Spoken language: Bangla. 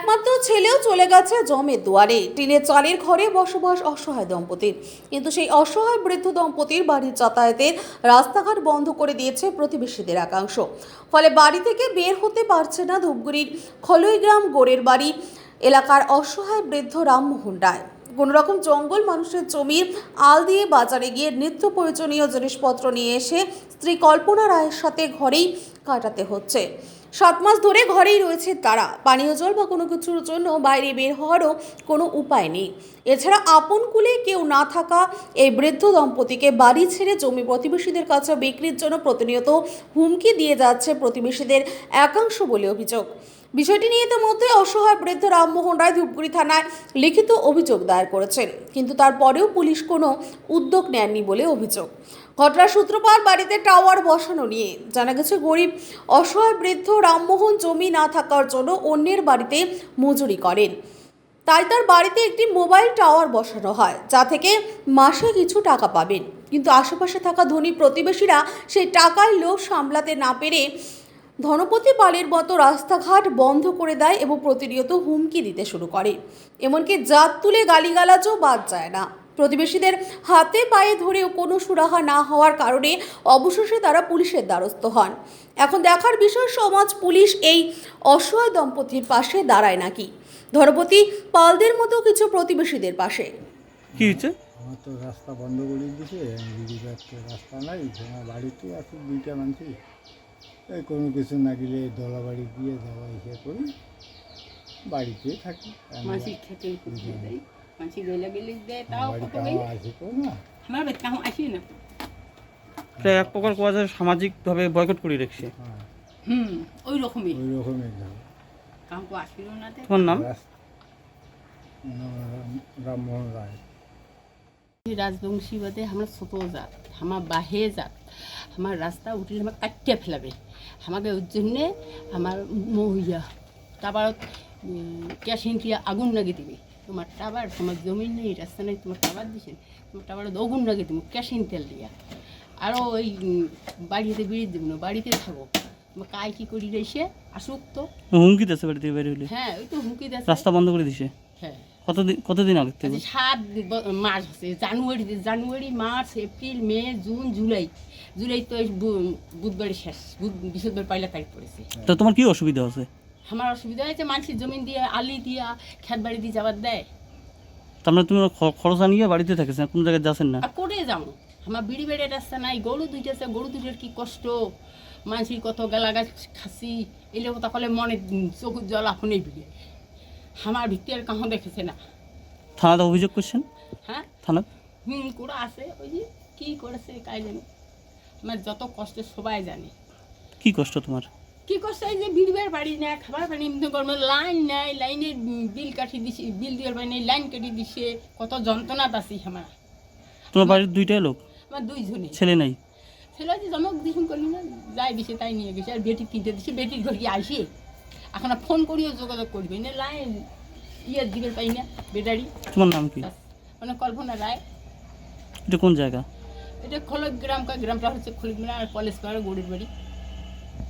একমাত্র ছেলেও চলে গেছে জমের দুয়ারে। টিনের চালের ঘরে বসবাস অসহায় দম্পতির। কিন্তু সেই অসহায় বৃদ্ধ দম্পতির বাড়ির যাতায়াতের রাস্তাঘাট বন্ধ করে দিয়েছে প্রতিবেশীদের একাংশ। ফলে বাড়ি থেকে বের হতে পারছে না ধূপগুড়ির খলইগ্রাম গোড়ের বাড়ি এলাকার অসহায় বৃদ্ধ রামমোহন রায়। কোনো রকম জঙ্গল মানুষের জমির আল দিয়ে বাজারে গিয়ে নিত্য প্রয়োজনীয় জিনিসপত্র নিয়ে এসে স্ত্রী কল্পনা রায়ের সাথে ঘরেই কাটাতে হচ্ছে। সাত মাস ধরে ঘরেই রয়েছে তারা। পানীয় জল বা কোনো কিছুর জন্য বাইরে বের হওয়ারও কোনো উপায় নেই। এছাড়া আপন কুলে কেউ না থাকা এই বৃদ্ধ দম্পতিকে বাড়ি ছেড়ে জমি প্রতিবেশীদের কাছে বিক্রির জন্য প্রতিনিয়ত হুমকি দিয়ে যাচ্ছে প্রতিবেশীদের একাংশ বলে অভিযোগ। বিষয়টি নিয়ে ইতিমধ্যে অসহায় বৃদ্ধ রামমোহন রায় ধূপগুড়ি থানায় লিখিত অভিযোগ দায়ের করেছেন। কিন্তু তারপরেও পুলিশ কোনো উদ্যোগ নেননি বলে অভিযোগ। ঘটনার সূত্রপাত, বাড়িতে টাওয়ার বসানো নিয়ে জানা গেছে, গরিব, অসহায় বৃদ্ধ রামমোহন জমি না থাকার জন্য অন্যের বাড়িতে মজুরি করেন। তাই তার বাড়িতে একটি মোবাইল টাওয়ার বসানো হয়, যা থেকে মাসে কিছু টাকা পাবেন। কিন্তু আশেপাশে থাকা ধনী প্রতিবেশীরা সেই টাকায় লোভ সামলাতে না পেরে ধনপতি পালের মতো রাস্তাঘাট বন্ধ করে দেয় এবং প্রতিনিয়ত হুমকি দিতে শুরু করে। এমনকি জাত তুলে গালিগালাজও বাদ যায় না। প্রতিবেশীদের হাতে পায়ে ধরেও কোনো সুরাহা না হওয়ার কারণে অবশেষে তারা পুলিশের দ্বারস্থ হন। এখন দেখার বিষয় সমাজ পুলিশ এই অসহায় দম্পতির পাশে দাঁড়ায় নাকি? ধনপতি পালদের মতো কিছু প্রতিবেশীদের পাশে। কি হচ্ছে আমার তো রাস্তা বন্ধ করে একটা রাস্তা নাই বাড়িতে আছে দুইটা মানুষ এই কোনো কিছু না গেলে দলা বাড়ি দিয়ে যাওয়া এসে করি বাড়িতে থাকি। মাসি খেতে দেয় মাসি গেলে গেলে দেয় তাও বাড়িতে কত আসে তো না। আমার আসি এক প্রকার কোয়া যায় সামাজিকভাবে বয়কট করে রেখেছে। হ্যাঁ। হুম ওই রকমই। আসিল না তোমার নাম? রামমোহন রায়। রাজবংশী বাদে আমার ছোট জাত আমার বাহে জাত। আমার রাস্তা উঠিলে আমাকে কাটিয়ে ফেলাবে। আমাকে ওর জন্যে আমার মহিয়া তারপর কেশিন দিয়ে আগুন লাগিয়ে দিবে। তোমার টাবার তোমার জমিন নেই রাস্তা নেই তোমার টাবার দিছে তোমার টাবার আগুন লাগিয়ে দেবো কেশিন তেল দিয়া আরও ওই বাড়িতে বেরিয়ে দেবো না বাড়িতে থাকো। কাজ কী করি এসে আসুক তো। হুমকি দিচ্ছে বাড়িতে বের হইলে। হ্যাঁ ওই তো হুমকি দেয় রাস্তা বন্ধ করে দিছে। হ্যাঁ। কতদিন কতদিন আগে থেকে? আচ্ছা, সাত মাস আছে জানুয়ারি জানুয়ারি মার্চ এপ্রিল মে জুন জুলাই। জুলাই তো বুধবারে শেষ। বুধ বৃহস্পতিবার পয়লা তারিখ পড়েছে। তো তোমার কি অসুবিধা আছে আমার অসুবিধা হয়েছে মানুষের জমিন দিয়ে আলি দিয়া খেত বাড়ি দিয়ে যাবার দেয়। তার মানে তুমি খ- খরচা নিয়ে বাড়িতে থাকেছেন কোন জায়গায় যাচ্ছেন না? করে যাব। আমার বিড়ি বেড়ে রাস্তা নাই গরু দুইটা আছে গরু দুইটার কি কষ্ট? মানুষের কত গালা গাছ খাসি এলে কথা কলে মনে চোখের জল আপনি বিড়ে। আমার ভিত্তি আর কাহো দেখেছে না। থানাতে অভিযোগ করছেন? হ্যাঁ? থানা হুম করে আছে ওই যে কী করেছে কাজ জানি। আমার যত কষ্ট সবাই জানে। কি কষ্ট তোমার? কি করছে এই যে বিড়বার বাড়ি না খাবার পানি এমনি করব লাইন নাই লাইনের বিল কাটি দিছে বিল বাড়ি নেই লাইন কেটে দিছে কত যন্ত্রণা পাচ্ছি আমার। তোমার বাড়ির দুইটাই লোক? আমার দুইজনে। ছেলে নাই? ছেলে যে জমক দিছুন করলি না যাই দিছে তাই নিয়ে গেছে আর বেটি কিনতে দিছে বেটির ঘর আসে এখন ফোন করিও যোগাযোগ করবে। না লাইন ইয়ে দিবে পাই না বেটারি। তোমার নাম কি? মানে কল্পনা রায়। এটা কোন জায়গা? এটা খোলক গ্রাম কা গ্রামটা হচ্ছে খোলক গ্রাম আর কলেজ পাড়া গড়ির বাড়ি।